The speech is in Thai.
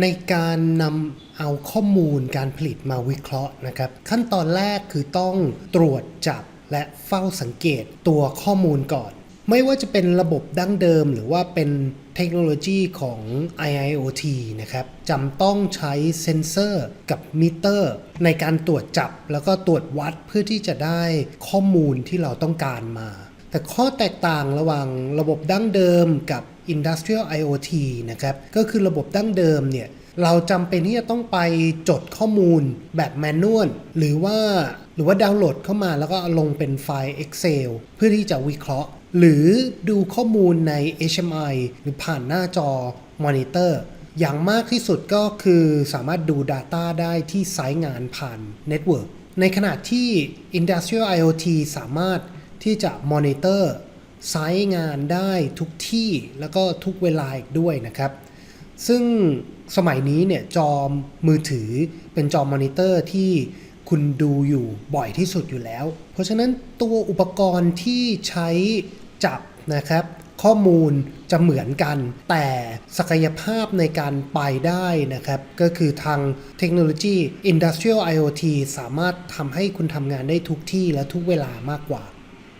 ในการนำเอาข้อมูลการผลิตมาวิเคราะห์นะครับ ขั้นตอนแรกคือต้องตรวจจับและเฝ้าสังเกตตัวข้อมูลก่อน ไม่ว่าจะเป็นระบบดั้งเดิม หรือว่าเป็นเทคโนโลยีของ IIoT นะครับจำต้องใช้เซนเซอร์กับมิเตอร์ ในการตรวจจับแล้วก็ตรวจวัดเพื่อที่จะได้ข้อมูลที่เราต้องการมา แต่ข้อแตกต่างระหว่างระบบดั้งเดิมกับ Industrial IoT นะครับก็คือระบบดั้งเดิมเนี่ยเราจำเป็นที่จะต้องไปจดข้อมูลแบบแมนนวลหรือว่าหรือว่าดาวน์โหลดเข้ามาแล้วก็เอาลงเป็นไฟล์ Excel เพื่อที่จะวิเคราะห์ หรือดูข้อมูลใน HMI หรือผ่านหน้าจอมอนิเตอร์อย่างมากที่สุดก็คือสามารถดู Data ได้ที่ไซต์งานผ่านเน็ตเวิร์กในขณะที่ Industrial IoT สามารถที่จะมอนิเตอร์ ไซต์งานได้ทุกที่แล้วก็ทุกเวลาอีกด้วยนะครับ ซึ่งสมัยนี้เนี่ยจอมือถือเป็นจอมอนิเตอร์ที่คุณดูอยู่บ่อยที่สุดอยู่แล้ว เพราะฉะนั้นตัวอุปกรณ์ที่ใช้จับนะครับข้อมูลจะเหมือนกัน แต่ศักยภาพในการไปได้นะครับ ก็คือทางเทคโนโลยี Industrial IoT สามารถทำให้คุณทำงานได้ทุกที่และทุกเวลามากกว่า